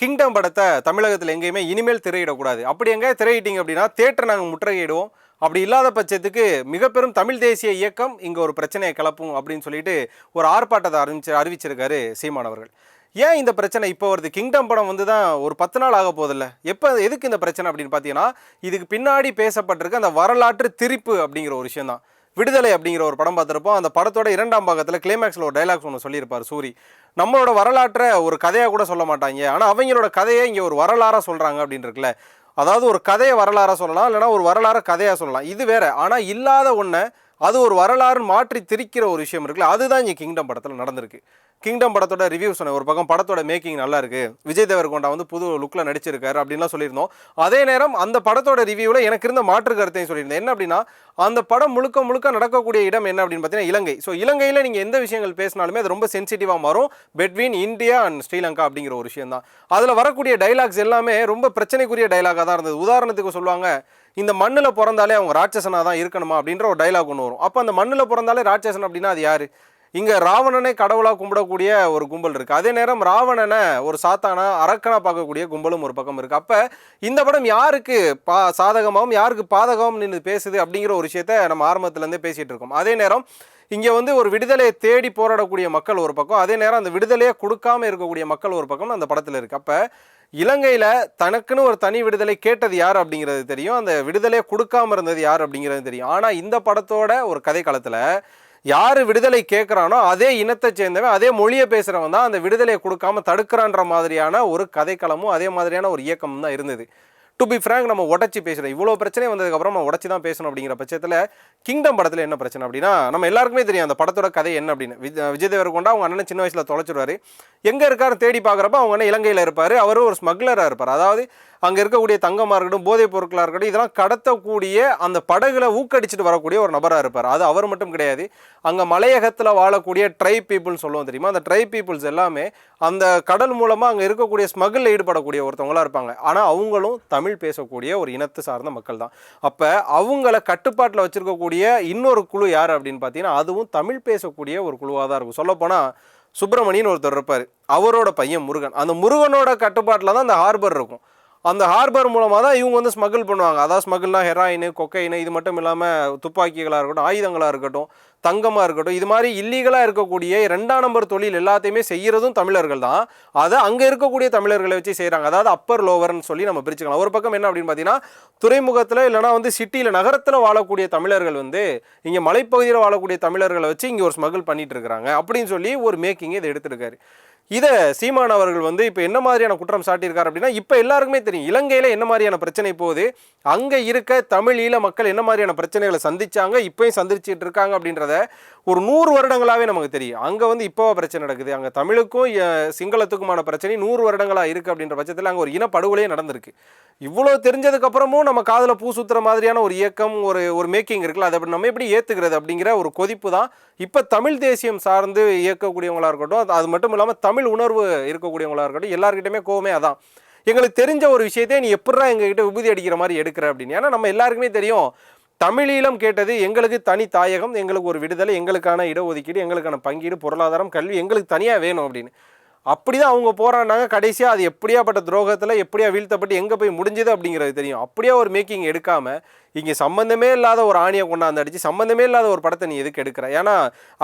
Kingdom படத்தை தமிழகத்தில் எங்கேயுமே இனிமேல் திரையிடக்கூடாது. அப்படி எங்கே திரையிட்டீங்க அப்படின்னா தேட்டர் நாங்கள் முற்றுகையிடுவோம். அப்படி இல்லாத பட்சத்துக்கு மிக பெரும் தமிழ் தேசிய இயக்கம் இங்கே ஒரு பிரச்சனையை கிளப்பும் அப்படின்னு சொல்லிட்டு ஒரு ஆர்ப்பாட்டத்தை அறிவிச்சு அறிவிச்சிருக்காரு சீமானவர்கள் ஏன் இந்த பிரச்சனை இப்போ வருது? கிங்டம் படம் வந்து தான் ஒரு பத்து நாள் ஆக போதில்ல எப்போ எதுக்கு இந்த பிரச்சனை அப்படின்னு பார்த்தீங்கன்னா இதுக்கு பின்னாடி பேசப்பட்டிருக்க அந்த வரலாற்று திரிப்பு அப்படிங்கிற ஒரு விஷயம் தான் விடுதலை அப்படிங்கிற ஒரு படம் பார்த்துருப்போம். அந்த படத்தோட இரண்டாம் பாகத்தில் கிளைமேக்ஸில் ஒரு டைலாக்ஸ் ஒன்று சொல்லியிருப்பார் சூரி. நம்மளோட வரலாற்றை ஒரு கதையாக கூட சொல்ல மாட்டாங்க. ஆனால் அவங்களோட கதையை இங்கே ஒரு வரலாறாக சொல்கிறாங்க அப்படின்னு இருக்குல்ல. அதாவது ஒரு கதையை வரலாறாக சொல்லலாம் இல்லைனா ஒரு வரலாறு கதையாக சொல்லலாம். இது வேறு. ஆனால் இல்லாத ஒன்றை அது ஒரு வரலாறு மாற்றி திரிக்கிற ஒரு விஷயம் இருக்குல்ல அதுதான் இங்கே கிங்டம் படத்தில் நடந்திருக்கு. கிங்டம் படத்தோட ரிவ்யூ சொன்னேன் ஒரு பக்கம் படத்தோட மேக்கிங் நல்லா இருக்கு விஜய் தேவர்கொண்டா வந்து புது லுக்கில் நடிச்சிருக்காரு அப்படின்லாம் சொல்லியிருந்தோம். அதே நேரம் அந்த படத்தோட ரிவ்யூவில் எனக்கு இருந்த மாற்று கருத்தையும் சொல்லியிருந்தேன். என்ன அப்படின்னா அந்த படம் முழுக்க முழுக்க நடக்கக்கூடிய இடம் என்ன அப்படின்னு பார்த்தீங்கன்னா இலங்கை. ஸோ இலங்கையில் நீங்கள் எந்த விஷயங்கள் பேசினாலுமே அது ரொம்ப சென்சிட்டிவாக மாறும். பெட்வீன் இந்தியா அண்ட் ஸ்ரீலங்கா அப்படிங்கிற ஒரு விஷயம் தான் அதில் வரக்கூடிய டைலாக்ஸ் எல்லாமே ரொம்ப பிரச்சனைக்குரிய டைலாகாக தான் இருந்தது. உதாரணத்துக்கு சொல்லுவாங்க இந்த மண்ணில் பிறந்தாலே அவங்க ராட்சசனாக தான் இருக்கணுமா அப்படின்ற ஒரு டைலாக் ஒன்று வரும். அப்போ அந்த மண்ணில் பிறந்தாலே ராட்சசன் அப்படின்னா அது யார்? இங்கே ராவணனை கடவுளாக கும்பிடக்கூடிய ஒரு கும்பல் இருக்குது அதே நேரம் ராவணனை ஒரு சாத்தானா அரக்கனா பார்க்கக்கூடிய கும்பலும் ஒரு பக்கம் இருக்குது அப்போ இந்த படம் யாருக்கு பா சாதகமாகவும் யாருக்கு பாதகமாகவும் நின்று பேசுது அப்படிங்கிற ஒரு விஷயத்த நம்ம ஆரம்பத்துலேருந்தே பேசிகிட்டு இருக்கோம். அதே நேரம் இங்கே வந்து ஒரு விடுதலையை தேடி போராடக்கூடிய மக்கள் ஒரு பக்கம் அதே நேரம் அந்த விடுதலையை கொடுக்காம இருக்கக்கூடிய மக்கள் ஒரு பக்கம் அந்த படத்தில் இருக்குது அப்போ இலங்கையில் தனக்குன்னு ஒரு தனி விடுதலை கேட்டது யார் அப்படிங்கிறது தெரியும். அந்த விடுதலையை கொடுக்காம இருந்தது யார் அப்படிங்கிறது தெரியும். ஆனால் இந்த படத்தோட ஒரு கதை காலத்தில் யார் விடுதலை கேட்குறானோ அதே இனத்தை சேர்ந்தவன் அதே மொழியை பேசுகிறவன் தான் அந்த விடுதலையை கொடுக்காம தடுக்கிறான்ற மாதிரியான ஒரு கதைக்களமும் அதே மாதிரியான ஒரு இயக்கமும் தான் இருந்தது. டு பி ஃப்ராங்க் நம்ம உடச்சி பேசுகிறோம் இவ்வளோ பிரச்சனை வந்ததுக்கப்புறம் நம்ம உடச்சி தான் பேசணும் அப்படிங்கிற பட்சத்தில் கிங்டம் படத்தில் என்ன பிரச்சனை அப்படின்னா நம்ம எல்லாருக்குமே தெரியும் அந்த படத்தோட கதை என்ன அப்படின்னு. விஜ- விஜய் தேவர்கொண்டா அவங்க அண்ணன் சின்ன வயசில் தொலைச்சிடுவார். எங்கே இருக்காரு தேடி பார்க்குறப்ப அவங்க அண்ணன் இலங்கையில் இருப்பார். அவரும் ஒரு ஸ்மக்லராக இருப்பார். அதாவது அங்கே இருக்கக்கூடிய தங்கமாக இருக்கட்டும் போதைப் பொருட்களாக இருக்கட்டும் இதெல்லாம் கடத்தக்கூடிய அந்த படகுல ஊக்கடிச்சிட்டு வரக்கூடிய ஒரு நபராக இருப்பார். அது அவர் மட்டும் கிடையாது. அங்கே மலையகத்தில் வாழக்கூடிய ட்ரைப் பீப்புள்ஸ் சொல்லுவோம் தெரியுமா? அந்த ட்ரைப் பீப்புள்ஸ் எல்லாமே அந்த கடல் மூலமாக அங்கே இருக்கக்கூடிய ஸ்மகிளில் ஈடுபடக்கூடிய ஒருத்தவங்களா இருப்பாங்க. ஆனால் அவங்களும் தமிழ் பேசக்கூடிய ஒரு இனத்தை சார்ந்த மக்கள் தான். அப்போ அவங்கள கட்டுப்பாட்டில் வச்சுருக்கக்கூடிய இன்னொரு குழு யார் அப்படின்னு பார்த்தீங்கன்னா அதுவும் தமிழ் பேசக்கூடிய ஒரு குழுவாக தான் இருக்கும். சொல்லப்போனால் சுப்பிரமணியன் ஒருத்தர் இருப்பார். அவரோட பையன் முருகன். அந்த முருகனோட கட்டுப்பாட்டில் தான் அந்த ஹார்பர் இருக்கும். அந்த ஹார்பர் மூலமாக தான் இவங்க வந்து ஸ்மகிள் பண்ணுவாங்க. அதாவது ஸ்மகிள்னா ஹெராயின் கொக்கைனு இது மட்டும் இல்லாமல் துப்பாக்கிகளாக இருக்கட்டும் ஆயுதங்களாக இருக்கட்டும். தங்கமாக இருக்கட்டும் இது மாதிரி இல்லீகலாக இருக்கக்கூடிய ரெண்டாம் நம்பர் தொழில் எல்லாத்தையுமே செய்கிறதும் தமிழர்கள் தான். அதை அங்கே இருக்கக்கூடிய தமிழர்களை வச்சு செய்கிறாங்க அதாவது அப்பர் லோவர்னு சொல்லி நம்ம பிரிச்சுக்கலாம். ஒரு பக்கம் என்ன அப்படின்னு பார்த்தீங்கன்னா துறைமுகத்தில் இல்லைனா வந்து சிட்டியில் நகரத்தில் வாழக்கூடிய தமிழர்கள் வந்து இங்கே மலைப்பகுதியில் வாழக்கூடிய தமிழர்களை வச்சு இங்கே ஒரு ஸ்மகிள் பண்ணிட்டு இருக்கிறாங்க அப்படின்னு சொல்லி ஒரு மேக்கிங் இதை எடுத்திருக்காரு. இதை சீமான் அவர்கள் வந்து இப்போ என்ன மாதிரியான குற்றம் சாட்டியிருக்கார் அப்படின்னா இப்போ எல்லாருக்குமே தெரியும். இலங்கையில் என்ன மாதிரியான பிரச்சனை போகுது? அங்கே இருக்க தமிழ் ஈழ மக்கள் என்ன மாதிரியான பிரச்சனைகளை சந்திச்சாங்க? இப்போயும் சந்திச்சுட்டு இருக்காங்க அப்படின்றத ஒரு நூறு வருடங்களாகவே நமக்கு தெரியும். அங்கே வந்து இப்போ பிரச்சனை நடக்குது. அங்கே தமிழுக்கும் சிங்களத்துக்குமான பிரச்சனை நூறு வருடங்களாக இருக்குது அப்படின்ற பட்சத்தில் அங்கே ஒரு இனப்படுகொலையே நடந்திருக்கு. இவ்வளோ தெரிஞ்சதுக்கப்புறமும் நம்ம காதில் பூ சுத்துற மாதிரியான ஒரு இயக்கம் ஒரு ஒரு மேக்கிங் இருக்குல்ல அதை அப்படி நம்ம எப்படி ஏற்றுக்கிறது அப்படிங்கிற ஒரு கொதிப்பு தான் இப்போ தமிழ் தேசியம் சார்ந்து இயக்கக்கூடியவங்களாக இருக்கட்டும் அது- மட்டும் இல்லாமல் தமிழ் உணர்வு இருக்கக்கூடியவங்களாக இருக்கட்டும் எல்லாருக்கிட்டையுமே கோவமே அதான். எங்களுக்கு தெரிஞ்ச ஒரு விஷயத்தையே நீ எப்படா எங்ககிட்ட விபூதி அடிக்கிற மாதிரி எடுக்கிற அப்படின்னு. ஏன்னா நம்ம எல்லாருக்குமே தெரியும் தமிழீழம் கேட்டது எங்களுக்கு தனி தாயகம் எங்களுக்கு ஒரு விடுதலை எங்களுக்கான இடஒதுக்கீடு எங்களுக்கான பங்கீடு பொருளாதாரம் கல்வி எங்களுக்கு தனியாக வேணும் அப்படின்னு. அப்படி தான் அவங்க போராடினாங்க. கடைசியாக அது எப்படியாப்பட்ட துரோகத்தில் எப்படியா வீழ்த்தப்பட்டு எங்கே போய் முடிஞ்சது அப்படிங்கிறது தெரியும். அப்படியே ஒரு மேக்கிங் எடுக்காமல் இங்கே சம்மந்தமே இல்லாத ஒரு ஆணியை கொண்டாந்து அடித்து சம்மந்தமே இல்லாத ஒரு படத்தை நீ எதுக்கு எடுக்கிற? ஏன்னா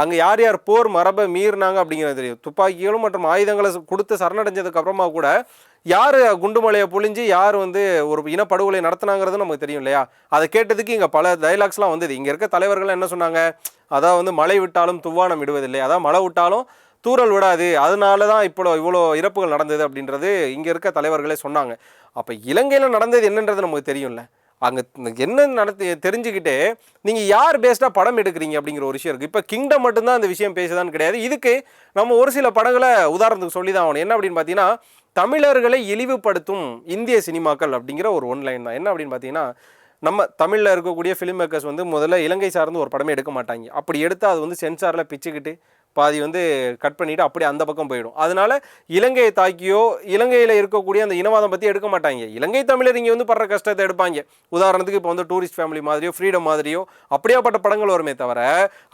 அங்கே யார் யார் போர் மரபை மீறினாங்க அப்படிங்கிறது தெரியும். துப்பாக்கிகளும் மற்றும் ஆயுதங்களை கொடுத்து சரணடைஞ்சதுக்கு அப்புறமா கூட யார் குண்டுமலையை பொழிஞ்சு யார் வந்து ஒரு இனப்படுகொலை நடத்துனாங்கிறது நமக்கு தெரியும் இல்லையா? அதை கேட்டதுக்கு இங்கே பல டைலாக்ஸ்லாம் வந்தது. இங்கே இருக்க தலைவர்கள் என்ன சொன்னாங்க? அதாவது வந்து மழை விட்டாலும் துவானம் விடுவதில்லை அதான் மழை விட்டாலும் தூரல் விடாது. அதனால தான் இப்போ இவ்வளோ இறப்புகள் நடந்தது அப்படின்றது இங்கே இருக்க தலைவர்களே சொன்னாங்க. அப்போ இலங்கையில் நடந்தது என்னன்றது நமக்கு தெரியும்ல. அங்கே என்ன நடத்தி தெரிஞ்சுக்கிட்டே நீங்கள் யார் பேஸ்டாக படம் எடுக்கிறீங்க அப்படிங்கிற ஒரு விஷயம் இருக்குது இப்போ கிங்டம் மட்டும்தான் அந்த விஷயம் பேசுதான்னு கிடையாது. இதுக்கு நம்ம ஒரு சில படங்களை உதாரணத்துக்கு சொல்லி தான் ஆகணும். என்ன அப்படின்னு பார்த்தீங்கன்னா தமிழர்களை இழிவுபடுத்தும் இந்திய சினிமாக்கள் அப்படிங்கிற ஒரு ஒன்லைன் தான். என்ன அப்படின்னு பார்த்தீங்கன்னா நம்ம தமிழில் இருக்கக்கூடிய ஃபிலிம் மேக்கர்ஸ் வந்து முதல்ல இலங்கை சார்ந்து ஒரு படமே எடுக்க மாட்டாங்க. அப்படி எடுத்தால் அது வந்து சென்சாரில் பிச்சுக்கிட்டு பாதி வந்து கட் பண்ணிவிட்டு அப்படியே அந்த பக்கம் போயிடும். அதனால இலங்கையை தாக்கியோ இலங்கையில் இருக்கக்கூடிய அந்த இனவாதம் பற்றி எடுக்க மாட்டாங்க. இலங்கை தமிழர் இங்கே வந்து படுற கஷ்டத்தை எடுப்பாங்க. உதாரணத்துக்கு இப்போ வந்து டூரிஸ்ட் ஃபேமிலி மாதிரியோ ஃப்ரீடம் மாதிரியோ அப்படியாப்பட்ட படங்கள் வருமே தவிர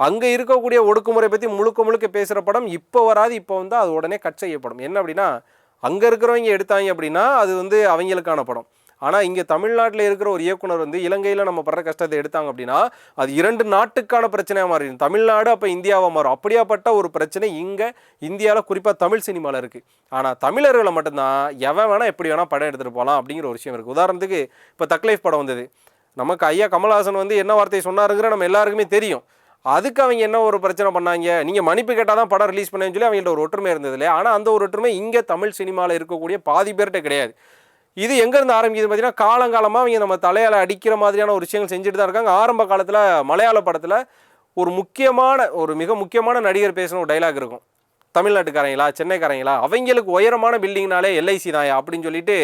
அங்கே இருக்கக்கூடிய ஒடுக்குமுறை பற்றி முழுக்க முழுக்க பேசுகிற படம் இப்போ வராது இப்போ வந்து அது உடனே கட் செய்யப்படும். என்ன அப்படின்னா அங்கே இருக்கிறவங்க எடுத்தாங்க அப்படின்னா அது வந்து அவங்களுக்கான படம். ஆனால் இங்கே தமிழ்நாட்டில் இருக்கிற ஒரு இயக்குனர் வந்து இலங்கையில் நம்ம படுற கஷ்டத்தை எடுத்தாங்க அப்படின்னா அது இரண்டு நாட்டுக்கான பிரச்சனையாக மாறிடும் தமிழ்நாடு அப்போ இந்தியாவாக மாறும். அப்படியாப்பட்ட ஒரு பிரச்சனை இங்கே இந்தியாவில் குறிப்பாக தமிழ் சினிமாவில் இருக்குது ஆனால் தமிழர்களை மட்டும்தான் எவன் வேணால் எப்படி வேணால் படம் எடுத்துகிட்டு போகலாம் அப்படிங்கிற ஒரு விஷயம் இருக்குது உதாரணத்துக்கு இப்போ தக்லைஃப் படம் வந்தது. நமக்கு ஐயா கமல்ஹாசன் வந்து என்ன வார்த்தையை சொன்னாருங்கிற நம்ம எல்லாருக்குமே தெரியும். அதுக்கு அவங்க என்ன ஒரு பிரச்சனை பண்ணாங்க? நீங்கள் மன்னிப்பு கேட்டால் தான் படம் ரிலீஸ் பண்ணேன்னு சொல்லி அவங்கள்ட்ட ஒரு ஒற்றுமை இருந்தது இல்லையா? ஆனால் அந்த ஒரு ஒற்றுமை இங்கே தமிழ் சினிமாவில் இருக்கக்கூடிய பாதி பேர்கிட்ட கிடையாது. இது எங்கேருந்து ஆரம்பிக்குது பார்த்தீங்கன்னா காலங்காலமாக அவங்க நம்ம தலையால் அடிக்கிற மாதிரியான ஒரு விஷயங்கள் செஞ்சுட்டு தான் இருக்காங்க. ஆரம்ப காலத்தில் மலையாள படத்தில் ஒரு முக்கியமான ஒரு மிக முக்கியமான நடிகர் பேசின ஒரு டைலாக் இருக்கும். தமிழ்நாட்டுக்காரங்களா சென்னைக்காரங்களா அவங்களுக்கு உயரமான பில்டிங்னாலே எல்ஐசி தான் அப்படின்னு சொல்லிட்டு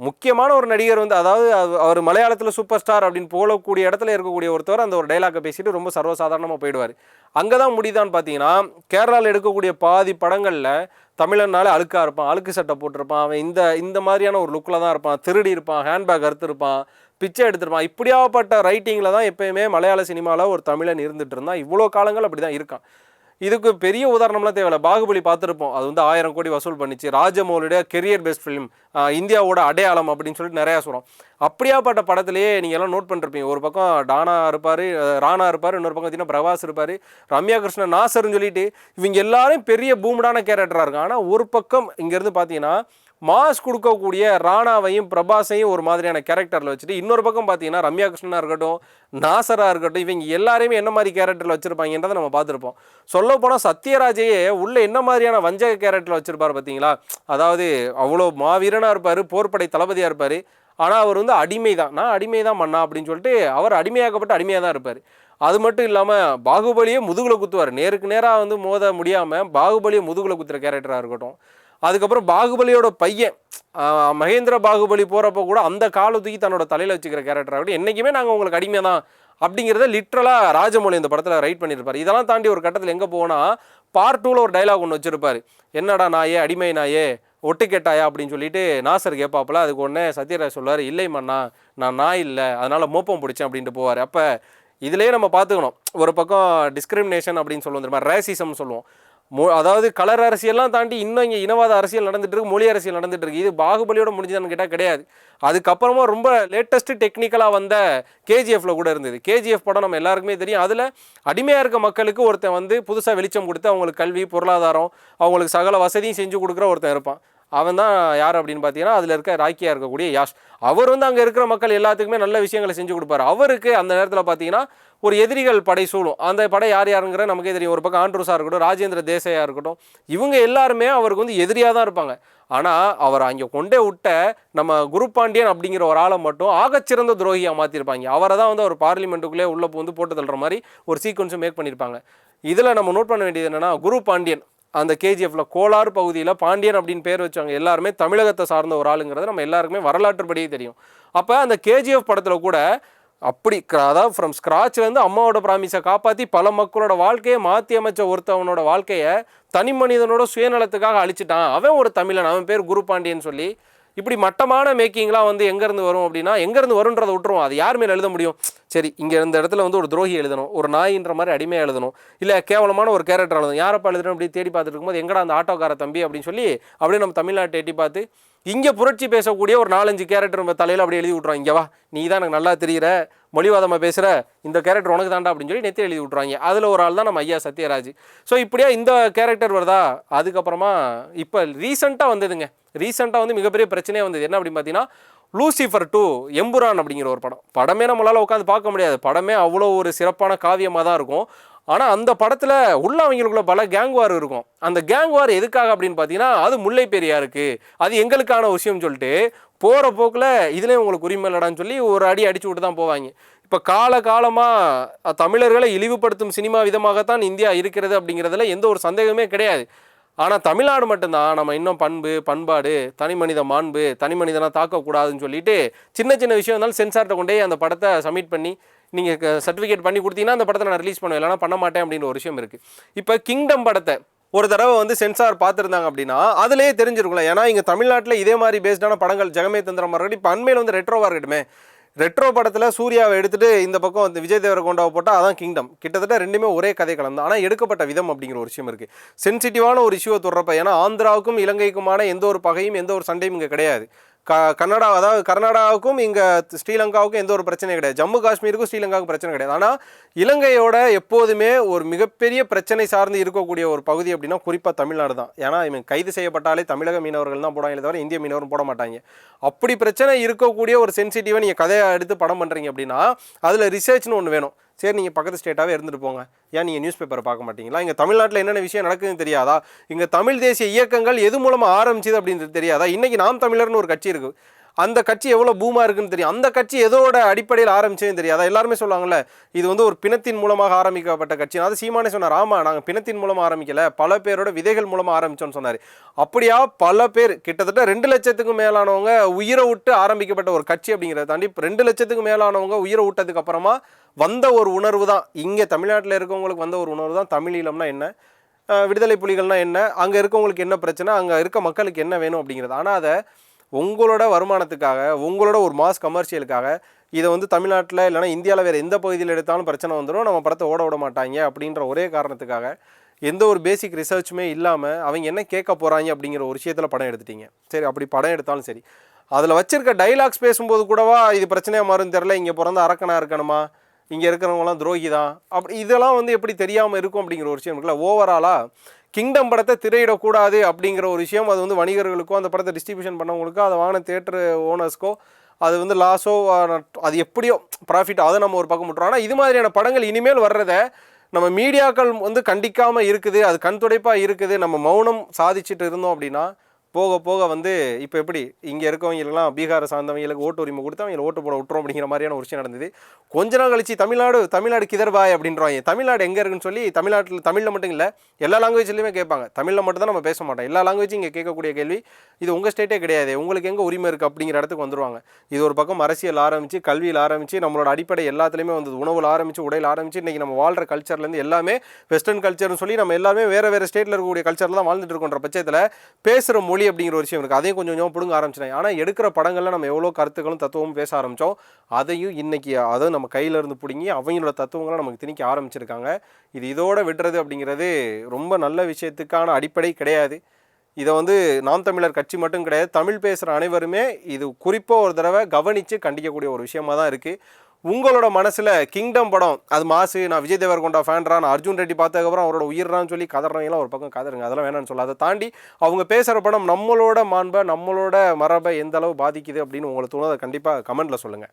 முக்கியமான ஒரு நடிகர் வந்து அதாவது அவர் மலையாளத்தில் சூப்பர் ஸ்டார் அப்படின்னு போகக்கூடிய இடத்துல இருக்கக்கூடிய ஒருத்தவர் அந்த ஒரு டைலாக்கை பேசிட்டு ரொம்ப சர்வசாதாரணமாக போயிடுவார். அங்கே தான் முடியுதான்னு பார்த்தீங்கன்னா கேரளாவில் எடுக்கக்கூடிய பாதி படங்களில் தமிழனால அழுக்காக இருப்பான் அழுக்கு சட்டை போட்டிருப்பான் அவன் இந்த இந்த மாதிரியான ஒரு லுக்கில் தான் இருப்பான் திருடி இருப்பான் ஹேண்ட்பேக் அறுத்துருப்பான் பிச்சை எடுத்திருப்பான். இப்படியாப்பட்ட ரைட்டிங்கில் தான் எப்பயுமே மலையாள சினிமாவில் ஒரு தமிழன் இருந்துகிட்டு இருந்தான். இவ்வளோ காலங்கள் அப்படி தான் இருக்கான். இதுக்கு பெரிய உதாரணம்லாம் தேவையில்ல. பாகுபலி பார்த்துருப்போம். அது வந்து ஆயிரம் கோடி வசூல் பண்ணிச்சு. ராஜமௌலியோட கெரியர் பெஸ்ட் ஃபிலிம் இந்தியாவோட அடையாளம் அப்படின்னு சொல்லிட்டு நிறையா சொல்கிறோம் அப்படியாப்பட்ட படத்துலேயே நீங்கள் எல்லாம் நோட் பண்ணிருப்பீங்க. ஒரு பக்கம் டானா இருப்பார் ராணா இருப்பார் இன்னொரு பக்கம் பார்த்தீங்கன்னா பிரபாஸ் இருப்பார் ரம்யா கிருஷ்ணன் நாசர்னு சொல்லிட்டு இவங்க எல்லாரும் பெரிய பூம்டான கேரக்டராக இருக்கும் ஆனால் ஒரு பக்கம் இங்கேருந்து பார்த்தீங்கன்னா மாஸ் கொடுக்கக்கூடிய ராணாவையும் பிரபாஸையும் ஒரு மாதிரியான கேரக்டரில் வச்சுட்டு இன்னொரு பக்கம் பார்த்தீங்கன்னா ரம்யா கிருஷ்ணனாக இருக்கட்டும் நாசராக இருக்கட்டும் இவங்க எல்லாரையுமே என்ன மாதிரி கேரக்டரில் வச்சுருப்பாங்கன்றதை நம்ம பார்த்துருப்போம். சொல்ல போனால் சத்யராஜையே உள்ளே என்ன மாதிரியான வஞ்சக கேரக்டரில் வச்சுருப்பார் பார்த்தீங்களா? அதாவது அவ்வளோ மாவீரனாக இருப்பார் போர்ப்படை தளபதியாக இருப்பார் ஆனால் அவர் வந்து அடிமை தான் நான் அடிமை தான் மன்னா அப்படின்னு சொல்லிட்டு அவர் அடிமையாக்கப்பட்டு அடிமையாக தான் இருப்பார். அது மட்டும் இல்லாமல் பாகுபலியே முதுகில் குத்துவார். நேருக்கு நேராக வந்து மோத முடியாமல் பாகுபலியை முதுகில் குத்துற கேரக்டராக இருக்கட்டும். அதுக்கப்புறம் பாகுபலியோட பையன் மகேந்திர பாகுபலி போகிறப்ப கூட அந்த காலை தூக்கி தன்னோட தலையில் வச்சுக்கிற கேரக்டராக இருக்கட்டும். என்றைக்குமே நாங்கள் உங்களுக்கு அடிமை தான் அப்படிங்கிறத லிட்ரலாக ராஜமௌழி இந்த படத்தில் ரைட் பண்ணியிருப்பார். இதெல்லாம் தாண்டி ஒரு கட்டத்தில் எங்கே போனால் பார்ட் டூவில் ஒரு டைலாக் ஒன்று வச்சுருப்பார். என்னடா நாயே அடிமை நாயே ஒட்டு கேட்டாயா அப்படின்னு சொல்லிட்டு நாசர் கேட்பாப்புல அதுக்கு உடனே சத்யராஜ் சொல்லுவார் இல்லை மண்ணா நான் நான் இல்லை அதனால் மோப்பம் பிடிச்சேன் அப்படின்ட்டு போவார். அப்போ இதுலேயே நம்ம பார்த்துக்கணும். ஒரு பக்கம் டிஸ்கிரிமினேஷன் அப்படின்னு சொல்லுவோம் தெரியுமா? ரேசிசம் சொல்லுவோம். மொ அதாவது கலர் அரசியல்லாம் தாண்டி இன்னும் இங்கே இனவாத அரசியல் நடந்துட்டு இருக்கு மொழி அரசியல் நடந்துட்டு இருக்கு. இது பாகுபலியோட முடிஞ்சதான்னு கேட்டால் கிடையாது. அதுக்கப்புறமா ரொம்ப லேட்டஸ்ட் டெக்னிக்கலாக வந்த கேஜிஎஃப்ல கூட இருந்தது. கேஜிஎஃப் படம் நம்ம எல்லாருக்குமே தெரியும். அதில் அடிமையாக இருக்க மக்களுக்கு ஒருத்தன் வந்து புதுசாக வெளிச்சம் கொடுத்து அவங்களுக்கு கல்வி பொருளாதாரம் அவங்களுக்கு சகல வசதியும் செஞ்சு கொடுக்குற ஒருத்தன் இருப்பான். அவன் தான் யார் அப்படின்னு பார்த்தீங்கன்னா அதில் இருக்க ராக்கியாக இருக்கக்கூடிய யாஷ். அவர் வந்து அங்கே இருக்கிற மக்கள் எல்லாத்துக்குமே நல்ல விஷயங்களை செஞ்சு கொடுப்பாரு. அவருக்கு அந்த நேரத்தில் பார்த்தீங்கன்னா ஒரு எதிரிகள் படை சூழும். அந்த படை யார் யாருங்கிற நமக்கே தெரியும். ஒரு பக்கம் ஆண்ட்ரூஸாக இருக்கட்டும் ராஜேந்திர தேசாயா இருக்கட்டும் இவங்க எல்லாருமே அவருக்கு வந்து எதிரியாக தான் இருப்பாங்க. ஆனால் அவர் அங்கே கொண்டே விட்ட நம்ம குரு பாண்டியன் அப்படிங்கிற ஒரு ஆளை மட்டும் ஆகச்சிறந்த துரோகியாக மாற்றிருப்பாங்க அவரை தான் வந்து அவர் பார்லிமெண்ட்டுக்குள்ளே உள்ளே வந்து போட்டு தள்ளுற மாதிரி ஒரு சீக்வன்ஸும் மேக் பண்ணியிருப்பாங்க இதில் நம்ம நோட் பண்ண வேண்டியது என்னென்னா குரு பாண்டியன் அந்த கேஜிஎஃப்ல கோலார் பகுதியில் பாண்டியன் அப்படின்னு பேர் வச்சவங்க எல்லாருமே தமிழகத்தை சார்ந்த ஒரு ஆளுங்கிறது நம்ம எல்லாருக்குமே வரலாற்றுப்படியே தெரியும். அப்போ அந்த கேஜிஎஃப் படத்தில் கூட அப்படி அதாவது ஃப்ரம் ஸ்க்ராட்ச்லேருந்து அம்மாவோட ப்ராமிஸை காப்பாற்றி பல மக்களோட வாழ்க்கையை மாற்றி அமைச்ச ஒருத்தவனோட வாழ்க்கையை தனி மனிதனோட சுயநலத்துக்காக அழிச்சிட்டான். அவன் ஒரு தமிழன் அவன் பேர் குரு பாண்டியன் சொல்லி இப்படி மட்டமான மேக்கிங்லாம் வந்து எங்கேருந்து வரும் அப்படின்னா எங்கேருந்து வரும்ன்றதை விட்டுருவோம். அது யார் மேலே எழுத முடியும்? சரி இங்கே இந்த இடத்துல வந்து ஒரு துரோகி எழுதணும். ஒரு நாயின்ற மாதிரி அடிமையாக எழுதணும். இல்லை கேவலமான ஒரு கேரக்டர் எழுதணும். யாரப்பா எழுதணும் அப்படி தேடி பார்த்துட்டு இருக்கும்போது எங்கடா அந்த ஆட்டோக்கார தம்பி அப்படின்னு சொல்லி அப்படியே நம்ம தமிழ்நாட்டை எட்டி பார்த்து இங்கே புரட்சி பேசக்கூடிய ஒரு நாலஞ்சு கேரக்டர் நம்ம தலையில் அப்படியே எழுதி விட்ருவாங்க இங்கே வா நீ தான் எனக்கு நல்லா தெரிகிற மொழிவாதமாக பேசுகிற இந்த கேரக்டர் உனக்கு தாண்டா அப்படின்னு சொல்லி நெத்தி எழுதி விட்ருவாங்க அதில் ஒரு ஆள் தான் நம்ம ஐயா சத்யராஜ். ஸோ இப்படியா இந்த கேரக்டர் வருதா? அதுக்கப்புறமா இப்போ ரீசெண்டாக வந்ததுங்க. ரீசெண்டாக வந்து மிகப்பெரிய பிரச்சனையே வந்தது. என்ன அப்படின்னு பார்த்தீங்கன்னா லூசிஃபர் டூ எம்புரான் அப்படிங்கிற ஒரு படம். படமே நம்மளால் உட்காந்து பார்க்க முடியாது. படமே அவ்வளோ ஒரு சிறப்பான காவியமாக தான் இருக்கும். ஆனால் அந்த படத்தில் உள்ள அவங்களுக்குள்ள பல கேங் வார் இருக்கும். அந்த கேங் வார் எதுக்காக அப்படின்னு பார்த்தீங்கன்னா அது முல்லை பெரியாருக்கு. அது எங்களுக்கான விஷயம் சொல்லிட்டு போகிற போக்கில் இதுலேயும் உங்களுக்கு உரிமை இல்லடான்னு சொல்லி ஒரு அடி அடிச்சு விட்டு தான் போவாங்க. இப்போ கால காலமாக தமிழர்களை இழிவுபடுத்தும் சினிமா விதமாகத்தான் இந்தியா இருக்கிறது அப்படிங்கிறதுல எந்த ஒரு சந்தேகமே கிடையாது. ஆனால் தமிழ்நாடு மட்டும்தான். நம்ம இன்னும் பண்பு பண்பாடு தனி மனித மாண்பு தனி மனிதனாக தாக்கக்கூடாதுன்னு சொல்லிட்டு சின்ன சின்ன விஷயம் இருந்தாலும் சென்சார்ட்ட கொண்டே அந்த படத்தை சப்மிட் பண்ணி நீங்கள் சர்டிஃபிகேட் பண்ணி கொடுத்தீங்கன்னா அந்த படத்தை நான் ரிலீஸ் பண்ணுவேன். இல்லைனா பண்ண மாட்டேன் அப்படின்னு ஒரு விஷயம் இருக்குது இப்போ கிங்டம் படத்தை ஒரு தடவை வந்து சென்சார் பார்த்துருந்தாங்க அப்படின்னா அதுலேயே தெரிஞ்சிருக்கும்ல. ஏன்னா இங்கே தமிழ்நாட்டில் இதே மாதிரி பேஸ்டான படங்கள் ஜெகமே தந்திரம் மறுபடியும் இப்போ அண்மையில் வந்து ரெட்ரோவாக இருக்கட்டுமே. ரெட்ரோ படத்தில் சூர்யாவை எடுத்துட்டு இந்த பக்கம் வந்து விஜய் தேவரகொண்டாவை போட்டால் அதான் கிங்டம் கிட்டத்தட்ட ரெண்டுமே ஒரே கதை கலந்து ஆனால் எடுக்கப்பட்ட விதம் அப்படிங்கிற ஒரு விஷயம் இருக்குது சென்சிட்டிவான ஒரு இஷ்யூவை தொடரப்ப ஏன்னா ஆந்திராவுக்கும் இலங்கைக்குமான எந்த ஒரு பகையும் எந்த ஒரு சண்டையும் இங்கே கிடையாது. க கன்னடா அதாவது கர்நாடகாவுக்கும் இங்கே ஸ்ரீலங்காவுக்கும் எந்த ஒரு பிரச்சனையும் கிடையாது. ஜம்மு காஷ்மீருக்கும் ஸ்ரீலங்காவுக்கும் பிரச்சனை கிடையாது. ஆனால் இலங்கையோட எப்போதுமே ஒரு மிகப்பெரிய பிரச்சனை சார்ந்து இருக்கக்கூடிய ஒரு பகுதி அப்படின்னா குறிப்பாக தமிழ்நாடு தான். ஏன்னா இவன் கைது செய்யப்பட்டாலே தமிழக மீனவர்கள் தான் போடாங்களே தவிர இந்திய மீனவரும் போட மாட்டாங்க. அப்படி பிரச்சனை இருக்கக்கூடிய ஒரு சென்சிட்டிவாக நீங்கள் கதையை எடுத்து படம் பண்ணுறீங்க அப்படின்னா அதில் ரிசர்ச்னு ஒன்று வேணும். சரி நீங்கள் பக்கத்து ஸ்டேட்டாகவே இருந்துட்டு போங்க. ஏன் நீங்கள் நியூஸ் பேப்பரை பார்க்க மாட்டீங்களா? இங்கே தமிழ்நாட்டில் என்னென்ன விஷயம் நடக்குதுன்னு தெரியாதா? இங்கே தமிழ் தேசிய இயக்கங்கள் எது மூலமாக ஆரம்பிச்சது அப்படின்றது தெரியாதா? இன்றைக்கி நாம் தமிழர்னு ஒரு கட்சி இருக்குது அந்த கட்சி எவ்வளோ பூமாக இருக்குன்னு தெரியும். அந்த கட்சி எதோட அடிப்படையில் ஆரம்பிச்சதுன்னு தெரியாதா. எல்லாருமே சொல்லுவாங்கல்ல இது வந்து ஒரு பிணத்தின் மூலமாக ஆரம்பிக்கப்பட்ட கட்சி. அது சீமானே சொன்னார் ஆமாம் நாங்கள் பிணத்தின் மூலமாக ஆரம்பிக்கல பல பேரோட விதைகள் மூலமாக ஆரம்பித்தோம்னு சொன்னார். அப்படியா பல பேர் கிட்டத்தட்ட ரெண்டு லட்சத்துக்கும் மேலானவங்க உயிரை விட்டு ஆரம்பிக்கப்பட்ட ஒரு கட்சி அப்படிங்கிறத தாண்டி ரெண்டு லட்சத்துக்கு மேலானவங்க உயிரை விட்டதுக்கு அப்புறமா வந்த ஒரு உணர்வு தான். இங்கே தமிழ்நாட்டில் இருக்கவங்களுக்கு வந்த ஒரு உணர்வு தான். தமிழீழம்னா என்ன? விடுதலை புலிகள்னால் என்ன? அங்கே இருக்கவங்களுக்கு என்ன பிரச்சனை? அங்கே இருக்க மக்களுக்கு என்ன வேணும் அப்படிங்கிறது. ஆனால் அதை உங்களோட வருமானத்துக்காக உங்களோட ஒரு மாஸ் கமர்ஷியலுக்காக இதை வந்து தமிழ்நாட்டில் இல்லைனா இந்தியாவில் வேறு எந்த பகுதியில் எடுத்தாலும் பிரச்சனை வந்துடும். நம்ம படத்தை ஓட விட மாட்டாங்க அப்படின்ற ஒரே காரணத்துக்காக எந்த ஒரு பேசிக் ரிசர்ச்சுமே இல்லாமல் அவங்க என்ன கேட்க போகிறாங்க அப்படிங்கிற ஒரு விஷயத்தில் படம் எடுத்துட்டீங்க. சரி அப்படி படம் எடுத்தாலும் சரி. அதில் வச்சிருக்க டைலாக்ஸ் பேசும்போது கூடவா இது பிரச்சனையாக மாறும் தெரில இங்கே பிறந்த அரக்கனாக இருக்கணுமா? இங்கே இருக்கிறவங்களாம் துரோகி தான் அப்படி இதெல்லாம் வந்து எப்படி தெரியாமல் இருக்கும் அப்படிங்கிற ஒரு விஷயம் இருக்குல்ல. ஓவராலாக கிங்டம் படத்தை திரையிடக்கூடாது அப்படிங்கிற ஒரு விஷயம் அது வந்து வணிகர்களுக்கோ அந்த படத்தை டிஸ்ட்ரிபியூஷன் பண்ணவங்களுக்கோ அதை வாங்கின தேட்டர் ஓனர்ஸ்க்கோ அது வந்து லாஸோ அது எப்படியோ ப்ராஃபிட் அதை நம்ம ஒரு பக்கம் விட்டுறோம். ஆனால் இது மாதிரியான படங்கள் இனிமேல் வர்றதை நம்ம மீடியாக்கள் வந்து கண்டிக்காமல் இருக்குது அது கண் துடைப்பாக இருக்குது நம்ம மௌனம் சாதிச்சுட்டு இருந்தோம் அப்படின்னா போக போக வந்து இப்போ எப்படி? இங்கே இருக்கவங்களுக்குலாம் பீகாரை சார்ந்தவங்களுக்கு ஓட்டு உரிமை கொடுத்து அவங்களை ஓட்டு போட விட்டுரும் அப்படிங்கிற மாதிரியான ஒரு விஷயம் நடந்தது. கொஞ்ச நாள் கழிச்சு தமிழ்நாடு தமிழ்நாடு கிதர்பாய் அப்படின்றவாங்க தமிழ்நாடு எங்கே இருக்குன்னு சொல்லி தமிழ்நாட்டில் தமிழில் மட்டும் இல்லை எல்லா லாங்குவேஜ்லையுமே கேட்பாங்க. தமிழில் மட்டும் தான் நம்ம பேச மாட்டோம். எல்லா லாங்குவேஜும் இங்கே கேட்கக்கூடிய கேள்வி இது உங்கள் ஸ்டேட்டே கிடையாது. உங்களுக்கு எங்கே உரிமை இருக்குது அப்படிங்கிற இடத்துக்கு வந்துருவாங்க. இது ஒரு பக்கம் அரசியல் ஆரம்பித்து கல்வியில் ஆரம்பித்து நம்மளோட அடிப்படை எல்லாத்துலேயுமே வந்தது. உணவில் ஆரம்பித்து உடையில் ஆரம்பித்து இன்றைக்கி நம்ம வாழ்கிற கல்ச்சர்லேருந்து எல்லாமே வெஸ்டர்ன் கல்ச்சர்னு சொல்லி நம்ம எல்லாமே வேறு வேறு ஸ்டேட்டில் இருக்கக்கூடிய கல்ச்சரில் தான் வாழ்ந்துட்டு இருக்கோன்ற பட்சத்தில் பேசுகிற மொழி அப்படிங்கிற ஒரு விஷயம் இருக்குது அதையும் கொஞ்சம் கொஞ்சம் பிடுங்க ஆரம்பிச்சினேன் ஆனால் எடுக்கிற படங்களில் நம்ம எவ்வளோ கருத்துக்களும் தத்துவமும் பேச ஆரம்பித்தோம் அதையும் இன்னைக்கு அதை நம்ம கையிலேருந்து பிடுங்கி அவங்களோட தத்துவங்களை நமக்கு திணிக்க ஆரம்பிச்சிருக்காங்க. இது இதோட விடுறது அப்படிங்கிறது ரொம்ப நல்ல விஷயத்துக்கான அடிப்படை கிடையாது. இதை வந்து நாம் தமிழர் கட்சி மட்டும் கிடையாது தமிழ் பேசுகிற அனைவருமே இது குறிப்பாக ஒரு தடவை கவனித்து கண்டிக்கக்கூடிய ஒரு விஷயமா தான் இருக்குது உங்களோட மனசில் கிங்டம் படம் அது மாசு நான் விஜய் தேவர்கொண்டா ஃபேன்ரா நான் அர்ஜுன் ரெட்டி பார்த்ததுக்கப்புறம் அவரோட உயிர்றான்னு சொல்லி கதறவங்களாம் ஒரு பக்கம் கதறுங்க. அதெல்லாம் வேணாம்னு சொல்ல அதை தாண்டி அவங்க பேசுகிற படம் நம்மளோட மாண்பை நம்மளோட மரபை எந்த அளவு பாதிக்குது அப்படின்னு உங்களுக்கு தோணுதை கண்டிப்பாக கமெண்ட்டில் சொல்லுங்கள்